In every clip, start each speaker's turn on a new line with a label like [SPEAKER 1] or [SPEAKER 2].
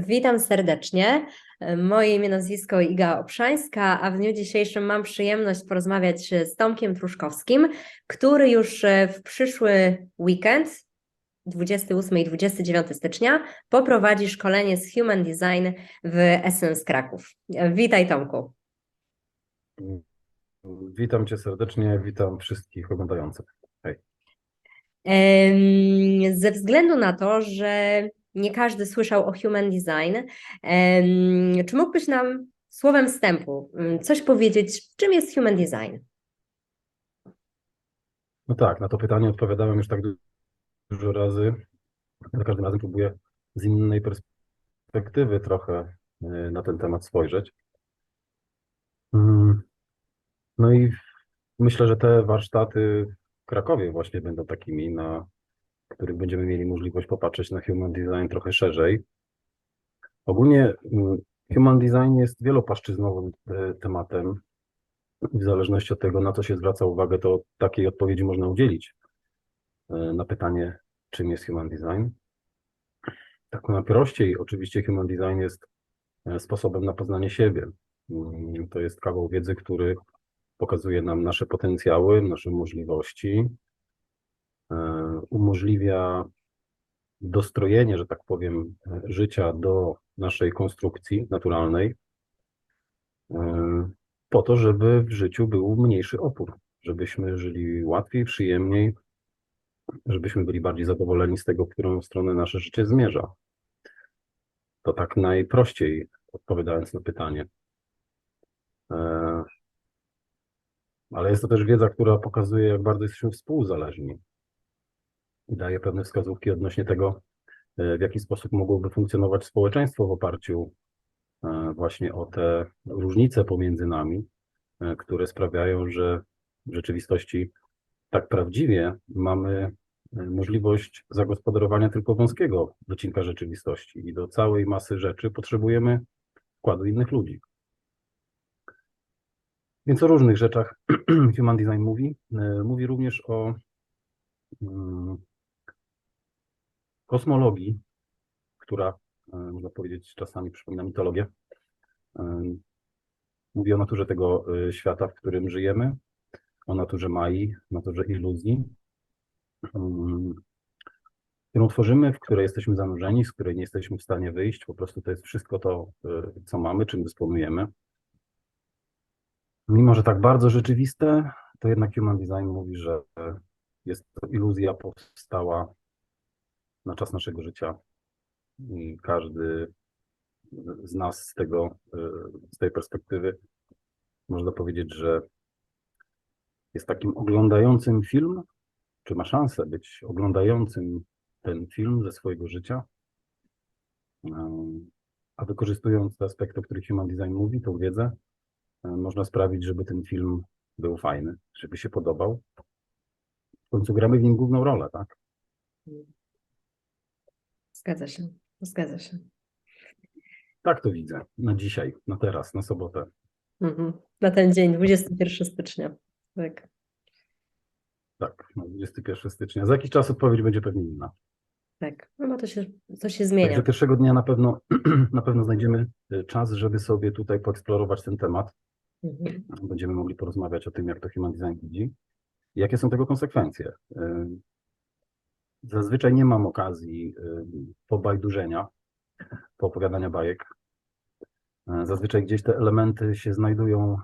[SPEAKER 1] Witam serdecznie. Moje imię, nazwisko Iga Obszańska, a w dniu dzisiejszym mam przyjemność porozmawiać z Tomkiem Truszkowskim, który już w przyszły weekend, 28 i 29 stycznia, poprowadzi szkolenie z Human Design w Essence Kraków. Witaj Tomku.
[SPEAKER 2] Witam Cię serdecznie, witam wszystkich oglądających. Hej.
[SPEAKER 1] Ze względu na to, że nie każdy słyszał o Human Design, czy mógłbyś nam słowem wstępu em, coś powiedzieć, czym jest Human Design?
[SPEAKER 2] No tak, na to pytanie odpowiadałem już tak du- dużo razy. Za każdym razem próbuję z innej perspektywy trochę y, na ten temat spojrzeć. Mm, No i myślę, że te warsztaty w Krakowie właśnie będą takimi, na których będziemy mieli możliwość popatrzeć na human design trochę szerzej. Ogólnie mm, human design jest wielopłaszczyznowym e, tematem. W zależności od tego, na co się zwraca uwagę, to takiej odpowiedzi można udzielić e, na pytanie, czym jest human design. Tak najprościej, oczywiście, human design jest e, sposobem na poznanie siebie. Mm, To jest kawał wiedzy, który pokazuje nam nasze potencjały, nasze możliwości, umożliwia dostrojenie, że tak powiem, e, życia do naszej konstrukcji naturalnej, e, po to, żeby w życiu był mniejszy opór, żebyśmy żyli łatwiej, przyjemniej, żebyśmy byli bardziej zadowoleni z tego, w którą stronę nasze życie zmierza. To tak najprościej odpowiadając na pytanie. E, Ale jest to też wiedza, która pokazuje, jak bardzo jesteśmy współzależni i daje pewne wskazówki odnośnie tego, e, w jaki sposób mogłoby funkcjonować społeczeństwo w oparciu e, właśnie o te różnice pomiędzy nami, e, które sprawiają, że w rzeczywistości tak prawdziwie mamy możliwość zagospodarowania tylko wąskiego wycinka rzeczywistości i do całej masy rzeczy potrzebujemy wkładu innych ludzi. Więc o różnych rzeczach Human Design mówi. Mówi również o mm, kosmologii, która, e, można powiedzieć, czasami przypomina mitologię. E, Mówi o naturze tego e, świata, w którym żyjemy, o naturze Mai, naturze iluzji, którą tworzymy, w której jesteśmy zanurzeni, z której nie jesteśmy w stanie wyjść. Po prostu to jest wszystko to, co mamy, czym dysponujemy. Mimo, że tak bardzo rzeczywiste, to jednak Human Design mówi, że jest to iluzja powstała na czas naszego życia i każdy z nas z tego, z tej perspektywy można powiedzieć, że jest takim oglądającym film, czy ma szansę być oglądającym ten film ze swojego życia, Um, a wykorzystując te aspekty, o których Human Design mówi, tą wiedzę, e, można sprawić, żeby ten film był fajny, żeby się podobał. W końcu gramy w nim główną rolę, tak?
[SPEAKER 1] Zgadza się, zgadza się.
[SPEAKER 2] Tak to widzę na dzisiaj, na teraz, na sobotę.
[SPEAKER 1] Mhm. Na ten dzień, 21 stycznia. Tak.
[SPEAKER 2] Tak, na 21 stycznia. Za jakiś czas odpowiedź będzie pewnie inna.
[SPEAKER 1] Tak, no bo to się, to się zmienia.
[SPEAKER 2] Także pierwszego dnia na pewno, na pewno znajdziemy e, czas, żeby sobie tutaj poeksplorować ten temat.
[SPEAKER 1] Mhm.
[SPEAKER 2] Będziemy mogli porozmawiać o tym, jak to Human Design widzi jakie są tego konsekwencje. Zazwyczaj nie mam okazji pobajdurzenia, poopowiadania bajek. E, Zazwyczaj gdzieś te elementy się znajdują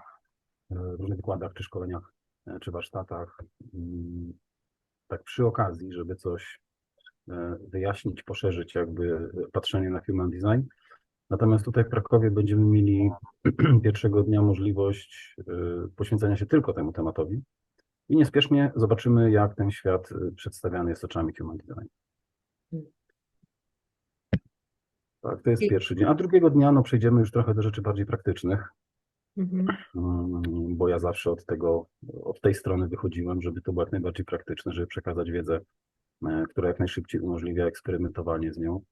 [SPEAKER 2] e, w różnych wykładach, czy szkoleniach, e, czy warsztatach. Tak przy okazji, żeby coś wyjaśnić, poszerzyć jakby patrzenie na human design. Natomiast tutaj w Krakowie będziemy mieli pierwszego dnia możliwość poświęcenia się tylko temu tematowi i niespiesznie zobaczymy, jak ten świat e, przedstawiany jest oczami human design. Tak, to jest pierwszy dzień. A drugiego dnia no, przejdziemy już trochę do rzeczy bardziej praktycznych,
[SPEAKER 1] Mhm.
[SPEAKER 2] mm, bo ja zawsze od tego, od tej strony wychodziłem, żeby to było jak najbardziej praktyczne, żeby przekazać wiedzę, e, która jak najszybciej umożliwia eksperymentowanie z nią.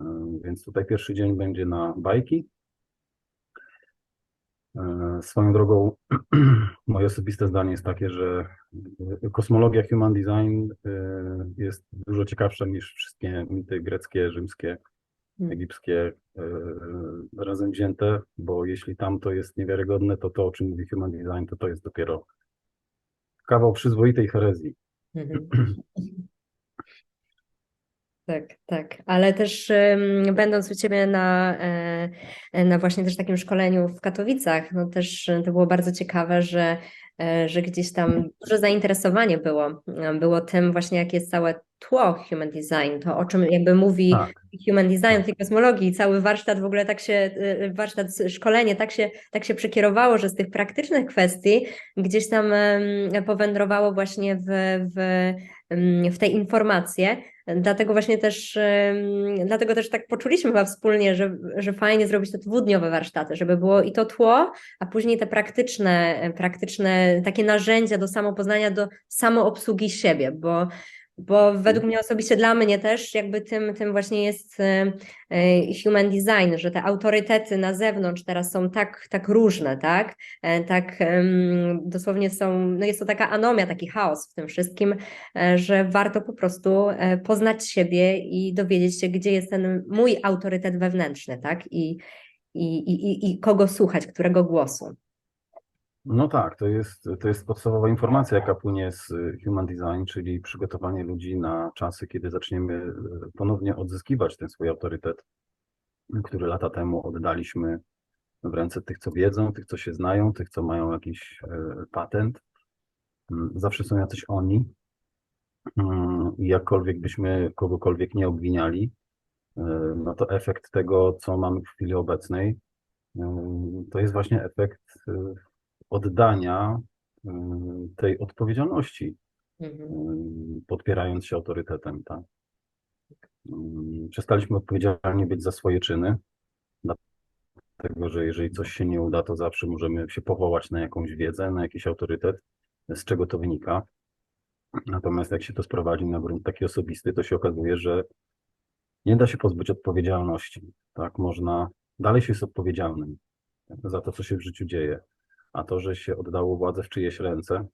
[SPEAKER 2] E, Więc tutaj pierwszy dzień będzie na bajki. E, Swoją drogą, moje osobiste zdanie jest takie, że kosmologia human design e, jest dużo ciekawsza niż wszystkie mity greckie, rzymskie
[SPEAKER 1] Mm.
[SPEAKER 2] egipskie e, razem wzięte, bo jeśli tam to jest niewiarygodne, to to, o czym mówi Human Design, to to jest dopiero kawał przyzwoitej herezji.
[SPEAKER 1] Tak, tak, ale też em, będąc u Ciebie na, e, na właśnie też takim szkoleniu w Katowicach, no też e, to było bardzo ciekawe, że, e, że gdzieś tam duże zainteresowanie było, było tym właśnie, jakie jest całe tło Human Design, to o czym jakby mówi
[SPEAKER 2] Tak,
[SPEAKER 1] Human Design w tej kosmologii, cały warsztat w ogóle tak się, warsztat, szkolenie tak się, tak się przekierowało, że z tych praktycznych kwestii gdzieś tam powędrowało właśnie w, w, w te informacje. Dlatego właśnie też, dlatego też tak poczuliśmy chyba wspólnie, że, że fajnie zrobić te dwudniowe warsztaty, żeby było i to tło, a później te praktyczne, praktyczne takie narzędzia do samopoznania, do samoobsługi siebie, bo bo według mnie osobiście dla mnie też jakby tym, tym właśnie jest e, e, human design, że te autorytety na zewnątrz teraz są tak, tak różne, tak? E, Tak dosłownie są, no jest to taka anomia, taki chaos w tym wszystkim, e, że warto po prostu e, poznać siebie i dowiedzieć się, gdzie jest ten mój autorytet wewnętrzny, tak? I, i, i- i kogo słuchać, którego głosu.
[SPEAKER 2] No tak, to jest, to jest podstawowa informacja, jaka płynie z y, Human Design, czyli przygotowanie ludzi na czasy, kiedy zaczniemy y, ponownie odzyskiwać ten swój autorytet, który lata temu oddaliśmy w ręce tych, co wiedzą, tych, co się znają, tych, co mają jakiś e, patent. Mm, Zawsze są jacyś oni. Mm, I jakkolwiek byśmy kogokolwiek nie obwiniali, no to efekt tego, co mamy w chwili obecnej, to jest właśnie efekt oddania e, tej odpowiedzialności,
[SPEAKER 1] Mhm.
[SPEAKER 2] e, podpierając się autorytetem, tak. Mm, Przestaliśmy odpowiedzialni być za swoje czyny, dlatego że jeżeli coś się nie uda, to zawsze możemy się powołać na jakąś wiedzę, na jakiś autorytet, z czego to wynika. Natomiast jak się to sprowadzi na grunt taki osobisty, to się okazuje, że nie da się pozbyć odpowiedzialności. Tak, można, dalej się jest odpowiedzialnym za to, co się w życiu dzieje. A to, że się oddało władzę w czyjeś ręce,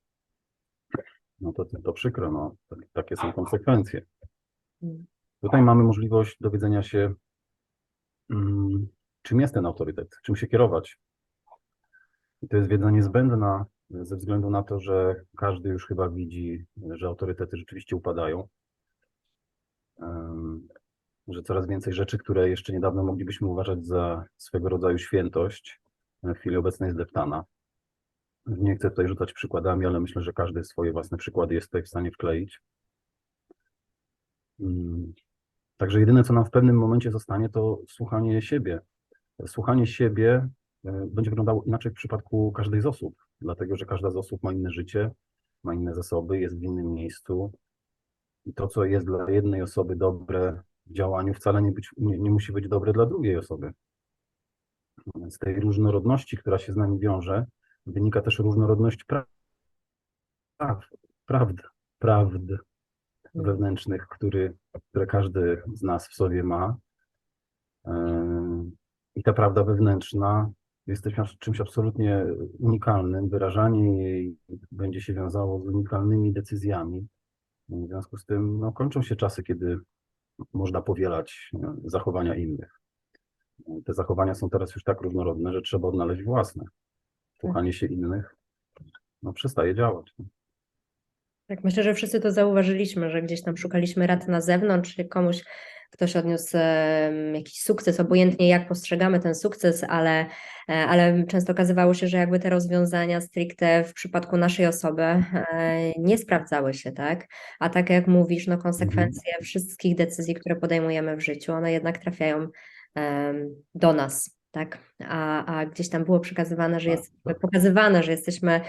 [SPEAKER 2] no to, to przykro, no, tak- takie są konsekwencje. Tutaj mamy możliwość dowiedzenia się, mm, czym jest ten autorytet, czym się kierować. I to jest wiedza niezbędna ze względu na to, że każdy już chyba widzi, że autorytety rzeczywiście upadają. Em, Że coraz więcej rzeczy, które jeszcze niedawno moglibyśmy uważać za swego rodzaju świętość, w chwili obecnej jest deptana. Nie chcę tutaj rzucać przykładami, ale myślę, że każdy swoje własne przykłady jest tutaj w stanie wkleić. Mm. Także jedyne, co nam w pewnym momencie zostanie, to słuchanie siebie. Słuchanie siebie e, będzie wyglądało inaczej w przypadku każdej z osób, dlatego że każda z osób ma inne życie, ma inne zasoby, jest w innym miejscu. I to, co jest dla jednej osoby dobre w działaniu, wcale nie, być, nie, nie musi być dobre dla drugiej osoby. Z tej różnorodności, która się z nami wiąże, wynika też różnorodność pra- praw, prawd, prawd wewnętrznych, który, które każdy z nas w sobie ma. Yy, I ta prawda wewnętrzna jest czymś absolutnie unikalnym. Wyrażanie jej będzie się wiązało z unikalnymi decyzjami. W związku z tym no, kończą się czasy, kiedy można powielać e, zachowania innych. Te zachowania są teraz już tak różnorodne, że trzeba odnaleźć własne. Słuchanie się innych no, przestaje działać.
[SPEAKER 1] Tak, myślę, że wszyscy to zauważyliśmy, że gdzieś tam szukaliśmy rad na zewnątrz, czy komuś ktoś odniósł jakiś sukces, obojętnie jak postrzegamy ten sukces, ale, e, ale często okazywało się, że jakby te rozwiązania stricte w przypadku naszej osoby e, nie sprawdzały się, tak? A tak jak mówisz, no konsekwencje wszystkich decyzji, które podejmujemy w życiu, one jednak trafiają do nas, tak? A, a gdzieś tam było przekazywane, że
[SPEAKER 2] Tak,
[SPEAKER 1] jest
[SPEAKER 2] tak.
[SPEAKER 1] pokazywane, że jesteśmy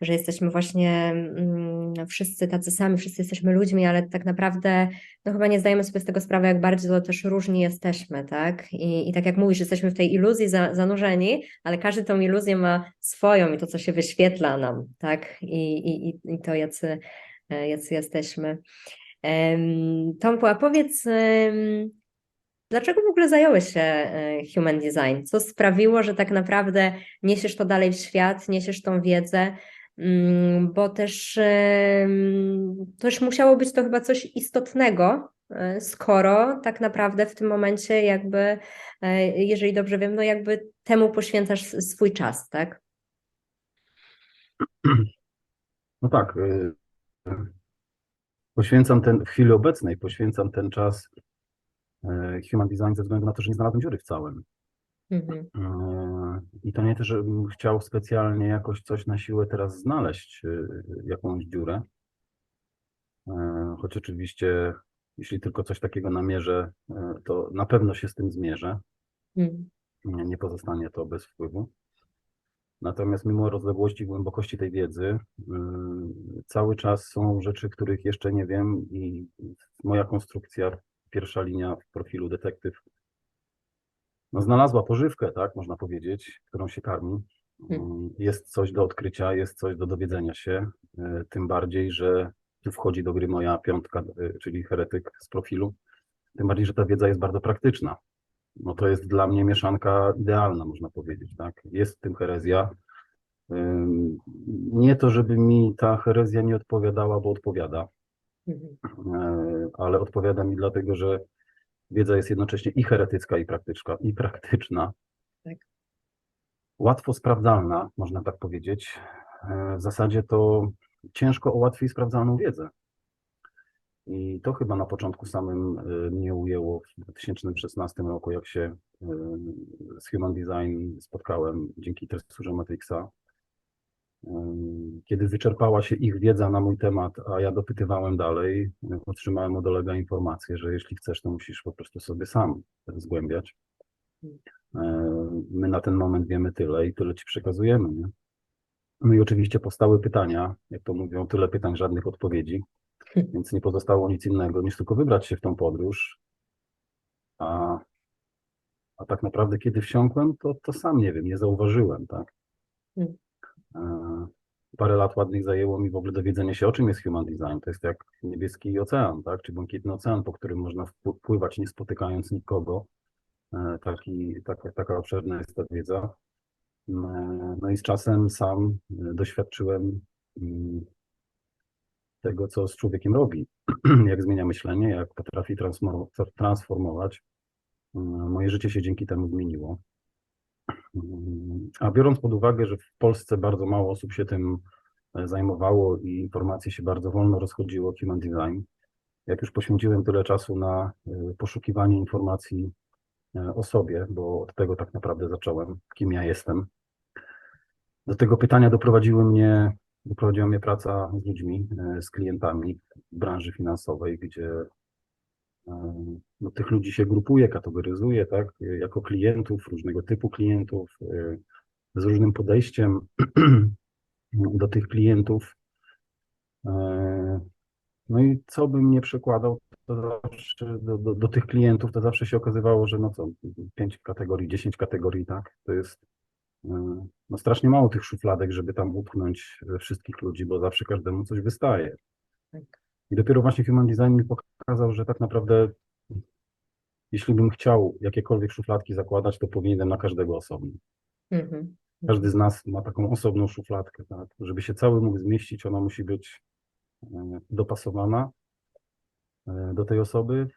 [SPEAKER 1] że jesteśmy właśnie mm, wszyscy tacy sami, wszyscy jesteśmy ludźmi, ale tak naprawdę no chyba nie zdajemy sobie z tego sprawy, jak bardzo też różni jesteśmy, tak? I, i tak jak mówisz, jesteśmy w tej iluzji za, zanurzeni, ale każdy tą iluzję ma swoją i to, co się wyświetla nam, tak? I, i, i- to, jacy, e, jacy jesteśmy. Em, Tomku, a powiedz, dlaczego w ogóle zająłeś się e, Human Design? Co sprawiło, że tak naprawdę niesiesz to dalej w świat, niesiesz tą wiedzę? Mm, bo też, też musiało być to chyba coś istotnego e, skoro tak naprawdę w tym momencie jakby, e, jeżeli dobrze wiem, no jakby temu poświęcasz swój czas, tak?
[SPEAKER 2] No tak. Poświęcam ten, w chwili obecnej poświęcam ten czas human design ze względu na to, że nie znalazłem dziury w całym.
[SPEAKER 1] Mhm.
[SPEAKER 2] Y, I to nie to, żebym chciał specjalnie jakoś coś na siłę teraz znaleźć, y, jakąś dziurę. Choć oczywiście, jeśli tylko coś takiego namierzę, to na pewno się z tym zmierzę.
[SPEAKER 1] Mhm.
[SPEAKER 2] Nie nie pozostanie to bez wpływu. Natomiast mimo rozległości i głębokości tej wiedzy, cały czas są rzeczy, których jeszcze nie wiem i moja konstrukcja, pierwsza linia w profilu detektyw, no znalazła pożywkę, tak, można powiedzieć, którą się karmi.
[SPEAKER 1] Hmm.
[SPEAKER 2] Jest coś do odkrycia, jest coś do dowiedzenia się, y, tym bardziej, że tu wchodzi do gry moja piątka, y, czyli heretyk z profilu, tym bardziej, że ta wiedza jest bardzo praktyczna no to jest dla mnie mieszanka idealna, można powiedzieć, tak? Jest w tym herezja. Nie to, żeby mi ta herezja nie odpowiadała, bo odpowiada, e, ale odpowiada mi dlatego, że wiedza jest jednocześnie i heretycka, i praktyczna, i praktyczna.
[SPEAKER 1] Tak.
[SPEAKER 2] Łatwo sprawdzalna, można tak powiedzieć. E, W zasadzie to ciężko o łatwiej sprawdzalną wiedzę. I to chyba na początku samym y, mnie ujęło w 2016 roku, jak się z Human Design spotkałem dzięki tresurze Matrixa. Kiedy wyczerpała się ich wiedza na mój temat, a ja dopytywałem dalej, otrzymałem od Olega informację, że jeśli chcesz, to musisz po prostu sobie sam zgłębiać. Y, My na ten moment wiemy tyle i tyle ci przekazujemy. Nie? No i oczywiście powstały pytania, jak to mówią, tyle pytań, żadnych odpowiedzi. Więc nie pozostało nic innego niż tylko wybrać się w tą podróż. A, a tak naprawdę, kiedy wsiąkłem, to, to sam nie wiem, nie zauważyłem, tak. Parę lat ładnych zajęło mi w ogóle dowiedzenie się, o czym jest human design. To jest jak niebieski ocean, tak, czy błękitny ocean, po którym można pływać, nie spotykając nikogo. E, Taki, taka, taka obszerna jest ta wiedza. E, No i z czasem sam e, doświadczyłem mm, tego, co z człowiekiem robi, jak zmienia myślenie, jak potrafi transform- transformować. Moje życie się dzięki temu zmieniło. A biorąc pod uwagę, że w Polsce bardzo mało osób się tym e, zajmowało i informacje się bardzo wolno rozchodziło o Human Design, jak już poświęciłem tyle czasu na e, poszukiwanie informacji e, o sobie, bo od tego tak naprawdę zacząłem, kim ja jestem. Do tego pytania doprowadziły mnie, doprowadziła mnie praca z ludźmi, z klientami w branży finansowej, gdzie no, tych ludzi się grupuje, kategoryzuje, tak, jako klientów, różnego typu klientów, e, z różnym podejściem do tych klientów. E, No i co bym nie przekładał zawsze do, do, do tych klientów, to zawsze się okazywało, że no co, pięć kategorii, dziesięć kategorii, tak, to jest e, no strasznie mało tych szufladek, żeby tam upchnąć wszystkich ludzi, bo zawsze każdemu coś wystaje.
[SPEAKER 1] Tak.
[SPEAKER 2] I dopiero właśnie Human Design mi pokazał, że tak naprawdę jeśli bym chciał jakiekolwiek szufladki zakładać, to powinienem na każdego osobno.
[SPEAKER 1] Mhm.
[SPEAKER 2] Każdy z nas ma taką osobną szufladkę, tak? Żeby się cały mógł zmieścić, ona musi być e, dopasowana e, do tej osoby.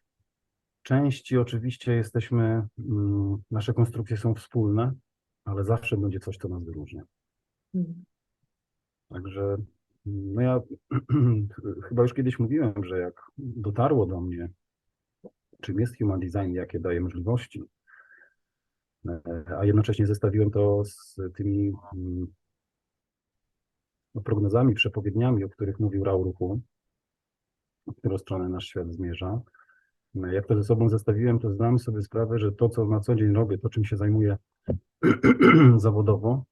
[SPEAKER 2] Części oczywiście jesteśmy, mm, nasze konstrukcje są wspólne, ale zawsze będzie coś, co nas wyróżnia.
[SPEAKER 1] Mhm.
[SPEAKER 2] Także mm, no ja chyba już kiedyś mówiłem, że jak dotarło do mnie, czym jest human design, jakie daje możliwości, e, a jednocześnie zestawiłem to z tymi mm, no, prognozami, przepowiedniami, o których mówił Rał Ruchu, w którą stronę nasz świat zmierza. No, Jak to ze sobą zestawiłem, to zdałem sobie sprawę, że to, co na co dzień robię, to czym się zajmuję zawodowo,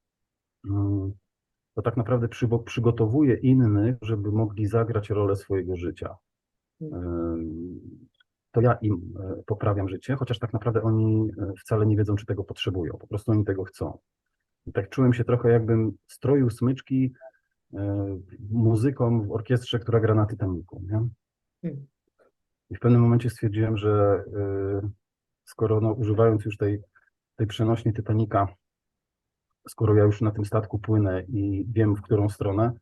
[SPEAKER 2] mm, to tak naprawdę przygotowuje innych, żeby mogli zagrać rolę swojego życia. Ym, To ja im e, poprawiam życie, chociaż tak naprawdę oni e, wcale nie wiedzą, czy tego potrzebują. Po prostu oni tego chcą. I tak czułem się trochę, jakbym stroił smyczki e, muzyką w orkiestrze, która gra na Titanicu. Nie?
[SPEAKER 1] Mhm.
[SPEAKER 2] I w pewnym momencie stwierdziłem, że skoro no, używając już tej, tej przenośni Titanica, skoro ja już na tym statku płynę i wiem, w którą stronę,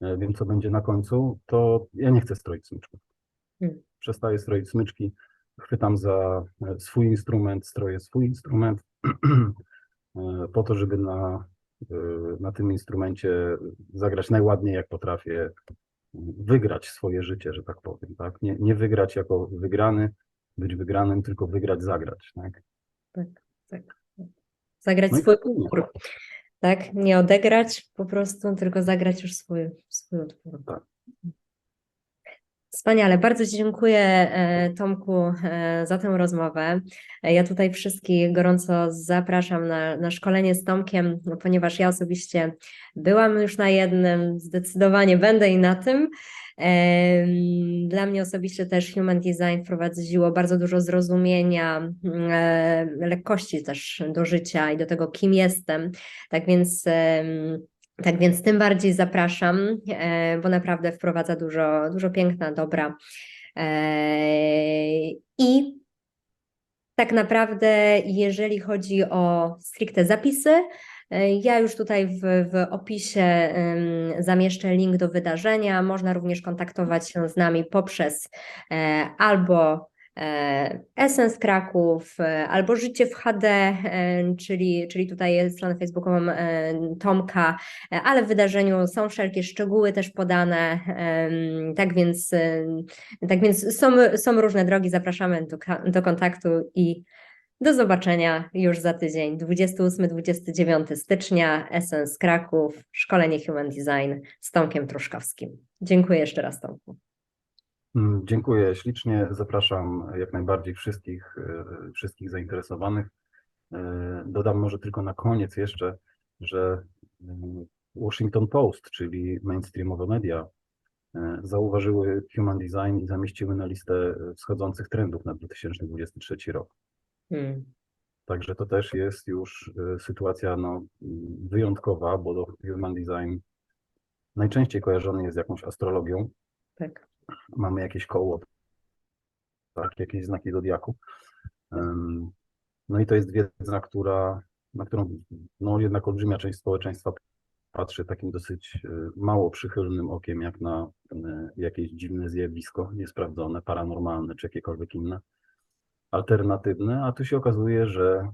[SPEAKER 2] e, wiem, co będzie na końcu, to ja nie chcę stroić smyczków.
[SPEAKER 1] Hmm.
[SPEAKER 2] Przestaję stroić smyczki, chwytam za e, swój instrument, stroję swój instrument e, po to, żeby na, na tym instrumencie zagrać najładniej jak potrafię, wygrać swoje życie, że tak powiem. Tak? Nie, nie wygrać jako wygrany, być wygranym, tylko wygrać, zagrać. Tak?
[SPEAKER 1] Tak, tak. Zagrać
[SPEAKER 2] No
[SPEAKER 1] swój utwór. Tak, nie odegrać po prostu, tylko zagrać już swój, swój utwór.
[SPEAKER 2] Tak.
[SPEAKER 1] Wspaniale, bardzo Ci dziękuję e, Tomku e, za tę rozmowę. E, Ja tutaj wszystkich gorąco zapraszam na, na szkolenie z Tomkiem, no, ponieważ ja osobiście byłam już na jednym, zdecydowanie będę i na tym. Dla mnie osobiście też Human Design wprowadziło bardzo dużo zrozumienia, mm, lekkości też do życia i do tego, kim jestem. Tak więc tak więc tym bardziej zapraszam, e, bo naprawdę wprowadza dużo, dużo piękna, dobra. E, I tak naprawdę, jeżeli chodzi o stricte zapisy, e, ja już tutaj w, w opisie zamieszczę link do wydarzenia. Można również kontaktować się z nami poprzez albo Essence Kraków, e, albo Życie w HD, e, czyli, czyli tutaj stronę facebookową e, Tomka, ale w wydarzeniu są wszelkie szczegóły też podane, tak więc, tak więc są, są różne drogi, zapraszamy do, do kontaktu i do zobaczenia już za tydzień, 28-29 stycznia, Essence Kraków, szkolenie Human Design z Tomkiem Truszkowskim. Dziękuję jeszcze raz Tomku.
[SPEAKER 2] Mm, Dziękuję ślicznie. Zapraszam jak najbardziej wszystkich, e, wszystkich zainteresowanych. E, Dodam może tylko na koniec jeszcze, że mm, Washington Post, czyli mainstreamowe media, e, zauważyły Human Design i zamieściły na listę wschodzących trendów na 2023 rok.
[SPEAKER 1] Hmm.
[SPEAKER 2] Także to też jest już sytuacja no, wyjątkowa, bo Human Design najczęściej kojarzony jest z jakąś astrologią,
[SPEAKER 1] Tak.
[SPEAKER 2] Mamy jakieś koło, tak, jakieś znaki zodiaku. No i to jest wiedza, która, na którą no, jednak olbrzymia część społeczeństwa patrzy takim dosyć e, mało przychylnym okiem, jak na e, jakieś dziwne zjawisko, niesprawdzone, paranormalne czy jakiekolwiek inne, alternatywne, a tu się okazuje, że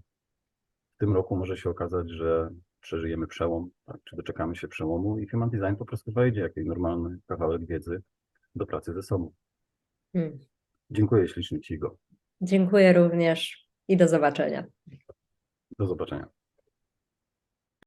[SPEAKER 2] w tym roku może się okazać, że przeżyjemy przełom, tak, czy doczekamy się przełomu i Human Design po prostu wejdzie jako normalny kawałek wiedzy do pracy ze sobą.
[SPEAKER 1] Hmm.
[SPEAKER 2] Dziękuję ślicznie Ci, Igo.
[SPEAKER 1] Dziękuję również i do zobaczenia.
[SPEAKER 2] Do zobaczenia.